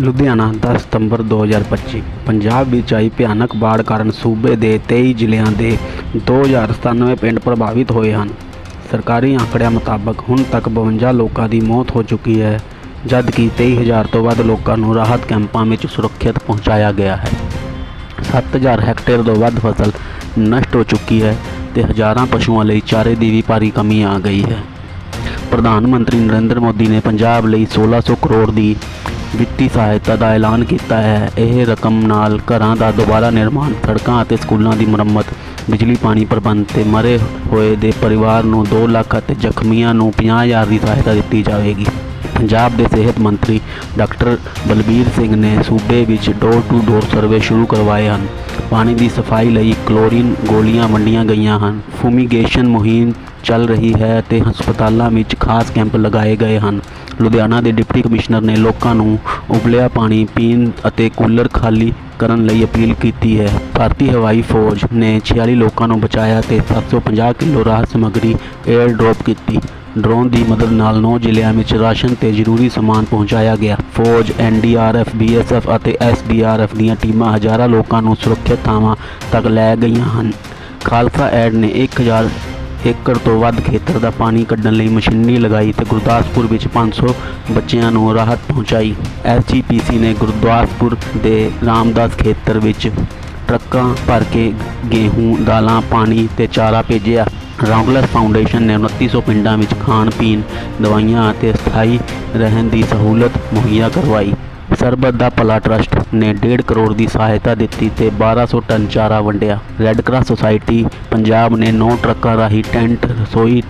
ਲੁਧਿਆਣਾ 10 ਸਤੰਬਰ 2025 ਪੰਜਾਬ ਵਿੱਚ ਆਈ ਭਿਆਨਕ ਬਾੜ ਕਾਰਨ ਸੂਬੇ ਦੇ 23 ਜ਼ਿਲ੍ਹਿਆਂ ਦੇ 2097 ਪਿੰਡ ਪ੍ਰਭਾਵਿਤ ਹੋਏ ਹਨ। ਸਰਕਾਰੀ ਆંકੜਿਆਂ ਮੁਤਾਬਕ ਹੁਣ ਤੱਕ 52 ਲੋਕਾਂ ਦੀ ਮੌਤ ਹੋ ਚੁੱਕੀ ਹੈ, ਜਦਕਿ 23000 ਤੋਂ ਵੱਧ ਲੋਕਾਂ ਨੂੰ ਰਾਹਤ ਕੈਂਪਾਂ ਵਿੱਚ ਸੁਰੱਖਿਅਤ ਪਹੁੰਚਾਇਆ ਗਿਆ ਹੈ। 7000 ਹੈਕਟੇਅਰ ਤੋਂ ਵੱਧ ਫਸਲ ਨਸ਼ਟ ਹੋ ਚੁੱਕੀ ਹੈ ਤੇ ਹਜ਼ਾਰਾਂ ਪਸ਼ੂਆਂ ਲਈ ਚਾਰੇ ਦੀ ਵੀ ਭਾਰੀ ਕਮੀ ਆ ਗਈ ਹੈ। ਪ੍ਰਧਾਨ ਮੰਤਰੀ ਨਰਿੰਦਰ ਮੋਦੀ ਨੇ ਪੰਜਾਬ ਲਈ 1600 ਕਰੋੜ ਦੀ ਵਿੱਤੀ ਸਹਾਇਤਾ ਦਾ ਐਲਾਨ ਕੀਤਾ ਹੈ। ਇਹ ਰਕਮ ਨਾਲ ਘਰਾਂ ਦਾ ਦੁਬਾਰਾ ਨਿਰਮਾਣ, ਸੜਕਾਂ ਅਤੇ ਸਕੂਲਾਂ ਦੀ ਮੁਰੰਮਤ, ਬਿਜਲੀ, ਪਾਣੀ ਪ੍ਰਬੰਧ ਤੇ ਮਰੇ ਹੋਏ ਦੇ ਪਰਿਵਾਰ ਨੂੰ 2 ਲੱਖ ਅਤੇ ਜ਼ਖਮੀਆਂ ਨੂੰ 50000 ਦੀ ਸਹਾਇਤਾ ਦਿੱਤੀ ਜਾਵੇਗੀ। ਪੰਜਾਬ ਦੇ ਸਿਹਤ ਮੰਤਰੀ ਡਾਕਟਰ ਬਲਬੀਰ ਸਿੰਘ ਨੇ ਸੂਬੇ ਵਿੱਚ ਡੋਰ ਟੂ ਡੋਰ ਸਰਵੇ ਸ਼ੁਰੂ ਕਰਵਾਏ ਹਨ। ਪਾਣੀ ਦੀ ਸਫ਼ਾਈ ਲਈ ਕਲੋਰੀਨ ਗੋਲੀਆਂ ਵੰਡੀਆਂ ਗਈਆਂ ਹਨ। ਫੂਮੀਗੇਸ਼ਨ ਮੁਹਿੰਮ ਚੱਲ ਰਹੀ ਹੈ ਅਤੇ ਹਸਪਤਾਲਾਂ ਵਿੱਚ ਖਾਸ ਕੈਂਪ ਲਗਾਏ ਗਏ ਹਨ। ਲੁਧਿਆਣਾ ਦੇ ਡਿਪਟੀ ਕਮਿਸ਼ਨਰ ਨੇ ਲੋਕਾਂ ਨੂੰ ਉਬਲਿਆ ਪਾਣੀ ਪੀਣ ਅਤੇ ਕੂਲਰ ਖਾਲੀ ਕਰਨ ਲਈ ਅਪੀਲ ਕੀਤੀ ਹੈ। ਭਾਰਤੀ ਹਵਾਈ ਫੌਜ ਨੇ 46 ਲੋਕਾਂ ਨੂੰ ਬਚਾਇਆ ਤੇ 750 ਕਿਲੋ ਰਾਹਤ ਸਮੱਗਰੀ 에ਅਰ ਡ੍ਰੌਪ ਕੀਤੀ। ਡਰੋਨ ਦੀ ਮਦਦ ਨਾਲ 9 ਜ਼ਿਲ੍ਹਿਆਂ ਵਿੱਚ ਰਾਸ਼ਨ ਤੇ ਜ਼ਰੂਰੀ ਸਮਾਨ ਪਹੁੰਚਾਇਆ ਗਿਆ। ਫੌਜ ਐਨਡੀਆਰਐਫ ਬੀਐਸਐਫ ਅਤੇ ਐਸਡੀਆਰਐਫ ਦੀਆਂ ਟੀਮਾਂ ਹਜ਼ਾਰਾਂ ਲੋਕਾਂ ਨੂੰ ਸੁਰੱਖਿਅਤ ਥਾਵਾਂ ਤੱਕ ਲੈ ਗਈਆਂ ਹਨ। ਖਾਲਸਾ ਐਡ ਨੇ 1000 ਏਕੜ ਤੋਂ ਵੱਧ ਖੇਤਰ ਦਾ ਪਾਣੀ ਕੱਢਣ ਲਈ ਮਸ਼ੀਨਰੀ ਲਗਾਈ ਤੇ ਗੁਰਦਾਸਪੁਰ ਵਿੱਚ 500 ਬੱਚਿਆਂ ਨੂੰ ਰਾਹਤ ਪਹੁੰਚਾਈ। ਐਸਜੀਪੀਸੀ ਨੇ ਗੁਰਦਾਸਪੁਰ ਦੇ ਰਾਮਦਾਸ ਖੇਤਰ ਵਿੱਚ ਟਰੱਕਾਂ ਭਰ ਕੇ ਗੇਹੂੰ, ਦਾਲਾਂ, ਪਾਣੀ ਤੇ ਚਾਰਾ ਭੇਜਿਆ। ਰੌਂਗਲਸ ਫਾਊਂਡੇਸ਼ਨ ਨੇ 2900 ਪਿੰਡਾਂ ਵਿੱਚ ਖਾਣ, ਪੀਣ, ਦਵਾਈਆਂ ਅਤੇ ਸਥਾਈ ਰਹਿਣ ਦੀ ਸਹੂਲਤ ਮੁਹੱਈਆ ਕਰਵਾਈ। ਸਰਬੱਤ ਦਾ ਭਲਾ ਟਰਸਟ ਨੇ 1.5 ਕਰੋੜ ਦੀ ਸਹਾਇਤਾ ਦਿੱਤੀ ਤੇ 1200 ਟਨ ਚਾਰਾ ਵੰਡਿਆ। ਰੈੱਡ ਕਰਾਸ ਸੁਸਾਇਟੀ ਪੰਜਾਬ ਨੇ 9 ਟਰੱਕਾਂ ਰਾਹੀਂ ਟੈਂਟ, ਰਸੋਈ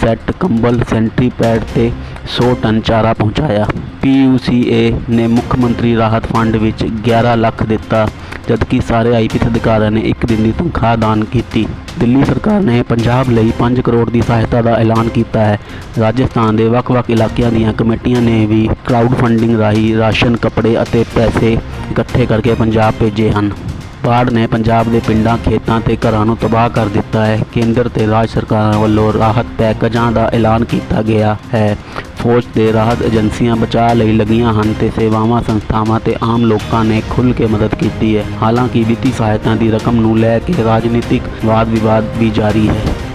ਸੈੱਟ, ਕੰਬਲ ਸੈਂਟਰੀ ਪੈਡ ਤੇ 100 ਟਨ ਚਾਰਾ ਪਹੁੰਚਾਇਆ। ਪੀਯੂਸੀਏ ਨੇ ਮੁੱਖ ਮੰਤਰੀ ਰਾਹਤ ਫੰਡ ਵਿੱਚ 11 ਲੱਖ ਦਿੱਤਾ, ਜਦਕਿ ਸਾਰੇ ਆਈਪੀਐਸ ਅਧਿਕਾਰੀਆਂ ਨੇ ਇੱਕ ਦਿਨ ਦੀ ਤਨਖਾਹ ਦਾਨ ਕੀਤੀ। ਦਿੱਲੀ ਸਰਕਾਰ ਨੇ ਪੰਜਾਬ ਲਈ 5 ਕਰੋੜ ਦੀ ਸਹਾਇਤਾ ਦਾ ਐਲਾਨ ਕੀਤਾ ਹੈ। ਰਾਜਸਥਾਨ ਦੇ ਵੱਖ-ਵੱਖ ਇਲਾਕਿਆਂ ਦੀਆਂ ਕਮੇਟੀਆਂ ਨੇ ਵੀ ਕਰਾਊਡ ਫੰਡਿੰਗ ਰਾਹੀਂ ਰਾਸ਼ਨ, ਕੱਪੜੇ ਅਤੇ ਪੈਸੇ ਇਕੱਠੇ ਕਰਕੇ ਪੰਜਾਬ ਭੇਜੇ ਹਨ। ਬਾੜ ਨੇ ਪੰਜਾਬ ਦੇ ਪਿੰਡਾਂ, ਖੇਤਾਂ ਤੇ ਘਰਾਂ ਨੂੰ ਤਬਾਹ ਕਰ ਦਿੱਤਾ ਹੈ। ਕੇਂਦਰ ਤੇ ਰਾਜ ਸਰਕਾਰਾਂ ਵੱਲੋਂ ਰਾਹਤ ਪੈਕੇਜਾਂ ਦਾ ਐਲਾਨ ਕੀਤਾ ਗਿਆ ਹੈ। ਫੌਜ ਤੇ ਰਾਹਤ ਏਜੰਸੀਆਂ ਬਚਾਅ ਲਈ ਲੱਗੀਆਂ ਹਨ ਤੇ ਸੇਵਾਵਾਂ ਸੰਸਥਾਵਾਂ ਤੇ ਆਮ ਲੋਕਾਂ ਨੇ ਖੁੱਲ੍ਹ ਕੇ ਮਦਦ ਕੀਤੀ ਹੈ। ਹਾਲਾਂਕਿ ਵਿੱਤੀ ਸਹਾਇਤਾ ਦੀ ਰਕਮ ਨੂੰ ਲੈ ਕੇ ਰਾਜਨੀਤਿਕ ਵਾਦ ਵਿਵਾਦ ਵੀ ਜਾਰੀ ਹੈ।